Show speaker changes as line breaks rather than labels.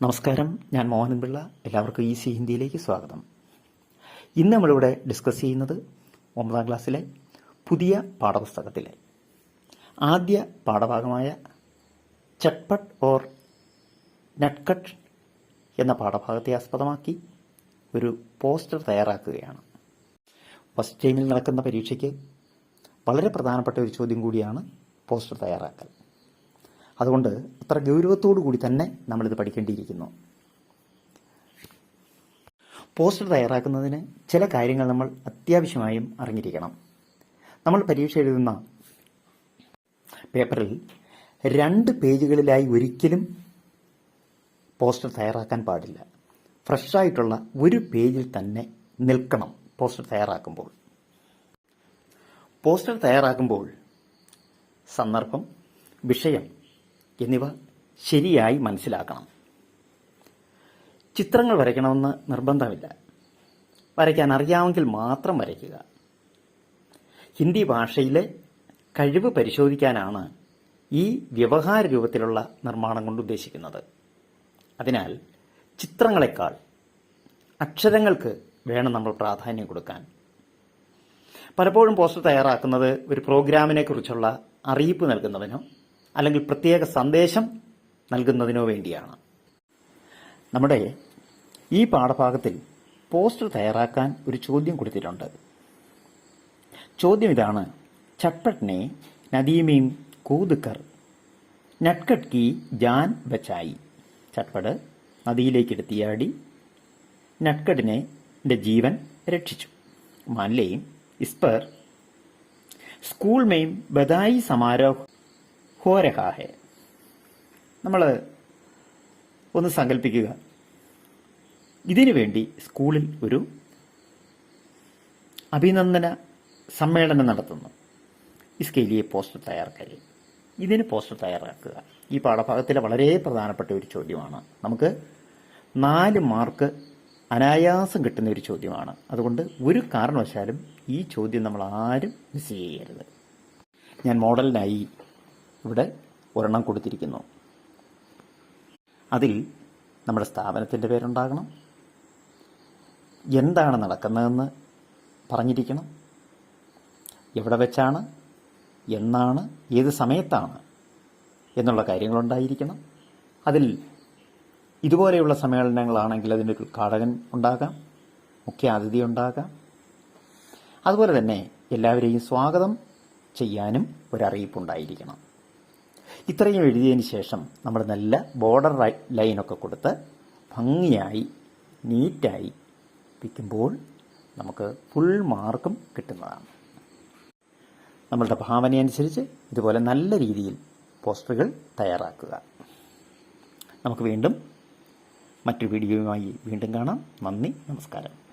നമസ്കാരം. ഞാൻ മോഹനൻ പിള്ള. എല്ലാവർക്കും സി ഹിന്ദിയിലേക്ക് സ്വാഗതം. ഇന്ന് നമ്മളിവിടെ ഡിസ്കസ് ചെയ്യുന്നത് ഒമ്പതാം ക്ലാസ്സിലെ പുതിയ പാഠപുസ്തകത്തിലെ ആദ്യ പാഠഭാഗമായ ചട്പട്ട് ഓർ നട്ട്കട്ട് എന്ന പാഠഭാഗത്തെ ആസ്പദമാക്കി ഒരു പോസ്റ്റർ തയ്യാറാക്കുകയാണ്. ഫസ്റ്റ് ടൈമിൽ നടക്കുന്ന പരീക്ഷയ്ക്ക് വളരെ പ്രധാനപ്പെട്ട ഒരു ചോദ്യം കൂടിയാണ് പോസ്റ്റർ തയ്യാറാക്കൽ. അതുകൊണ്ട് അത്ര ഗൗരവത്തോടു കൂടി തന്നെ നമ്മളിത് പഠിക്കേണ്ടിയിരിക്കുന്നു. പോസ്റ്റർ തയ്യാറാക്കുന്നതിന് ചില കാര്യങ്ങൾ നമ്മൾ അത്യാവശ്യമായും അറിഞ്ഞിരിക്കണം. നമ്മൾ പരീക്ഷ എഴുതുന്ന പേപ്പറിൽ രണ്ട് പേജുകളിലായി ഒരിക്കലും പോസ്റ്റർ തയ്യാറാക്കാൻ പാടില്ല. ഫ്രഷായിട്ടുള്ള ഒരു പേജിൽ തന്നെ നിൽക്കണം പോസ്റ്റർ തയ്യാറാക്കുമ്പോൾ. പോസ്റ്റർ തയ്യാറാക്കുമ്പോൾ സന്ദർഭം വിഷയം എന്നിവ ശരിയായി മനസ്സിലാക്കണം. ചിത്രങ്ങൾ വരയ്ക്കണമെന്ന് നിർബന്ധമില്ല. വരയ്ക്കാൻ അറിയാമെങ്കിൽ മാത്രം വരയ്ക്കുക. ഹിന്ദി ഭാഷയിലെ കഴിവ് പരിശോധിക്കാനാണ് ഈ വ്യവഹാര രൂപത്തിലുള്ള നിർമ്മാണം കൊണ്ട് ഉദ്ദേശിക്കുന്നത്. അതിനാൽ ചിത്രങ്ങളെക്കാൾ അക്ഷരങ്ങൾക്ക് വേണം നമ്മൾ പ്രാധാന്യം കൊടുക്കാൻ. പലപ്പോഴും പോസ്റ്റർ തയ്യാറാക്കുന്നത് ഒരു പ്രോഗ്രാമിനെ കുറിച്ചുള്ള അറിയിപ്പ് നൽകുന്നതിനോ അല്ലെങ്കിൽ പ്രത്യേക സന്ദേശം നൽകുന്നതിനോ വേണ്ടിയാണ്. നമ്മുടെ ഈ പാഠഭാഗത്തിൽ പോസ്റ്റർ തയ്യാറാക്കാൻ ഒരു ചോദ്യം കൊടുത്തിട്ടുണ്ട്. ചോദ്യം ഇതാണ് ചട്പട്ടിനെ നദീമീം കൂതുക്കർ നട്ട് കി ജാൻ ബച്ചായി. ചട്പട് നദിയിലേക്ക് എടുത്തിയാടി നട്കട്ടിനെ ജീവൻ രക്ഷിച്ചു. മാൻലേയും ഇസ്പർ സ്കൂൾ മെയിം ബദായി സമാരോഹ് ഹോ രഹാ ഹെ നമ്മൾ ഒന്ന് സങ്കല്പിക്കുക ഇതിനു വേണ്ടി സ്കൂളിൽ ഒരു അഭിനന്ദന സമ്മേളനം നടത്തുന്നു. ഇസ്കെ ലിയെ പോസ്റ്റർ തയ്യാറാക്കുക ഇതിന് പോസ്റ്റർ തയ്യാറാക്കുക. ഈ പാഠഭാഗത്തിലെ വളരെ പ്രധാനപ്പെട്ട ഒരു ചോദ്യമാണ്. നമുക്ക് നാല് മാർക്ക് അനായാസം കിട്ടുന്ന ഒരു ചോദ്യമാണ്. അതുകൊണ്ട് ഒരു കാരണവശാലും ഈ ചോദ്യം നമ്മൾ ആരും മിസ് ചെയ്യരുത്. ഞാൻ മോഡലിനായി ഇവിടെ ഒരെണ്ണം കൊടുത്തിരിക്കുന്നു. അതിൽ നമ്മുടെ സ്ഥാപനത്തിന്റെ പേരുണ്ടാകണം. എന്താണ് നടക്കുന്നതെന്ന് പറഞ്ഞിരിക്കണം. എവിടെ വെച്ചാണ് എന്നാണ് ഏത് സമയത്താണ് എന്നുള്ള കാര്യങ്ങളുണ്ടായിരിക്കണം. അതിൽ ഇതുപോലെയുള്ള സമ്മേളനങ്ങളാണെങ്കിൽ അതിന്റെ ഉദ്ഘാടകൻ ഉണ്ടാകാം മുഖ്യ അതിഥി ഉണ്ടാകാം. അതുപോലെ തന്നെ എല്ലാവരെയും സ്വാഗതം ചെയ്യാനും ഒരറിയിപ്പുണ്ടായിരിക്കണം. ഇത്രയും എഴുതിയതിന് ശേഷം നമ്മൾ നല്ല ബോർഡർ ലൈനൊക്കെ കൊടുത്ത് ഭംഗിയായി നീറ്റായി വയ്ക്കുമ്പോൾ നമുക്ക് ഫുൾ മാർക്കും കിട്ടുന്നതാണ്. നമ്മളുടെ ഭാവനയനുസരിച്ച് ഇതുപോലെ നല്ല രീതിയിൽ പോസ്റ്ററുകൾ തയ്യാറാക്കുക. നമുക്ക് വീണ്ടും മറ്റൊരു വീഡിയോയുമായി വീണ്ടും കാണാം. നന്ദി നമസ്കാരം.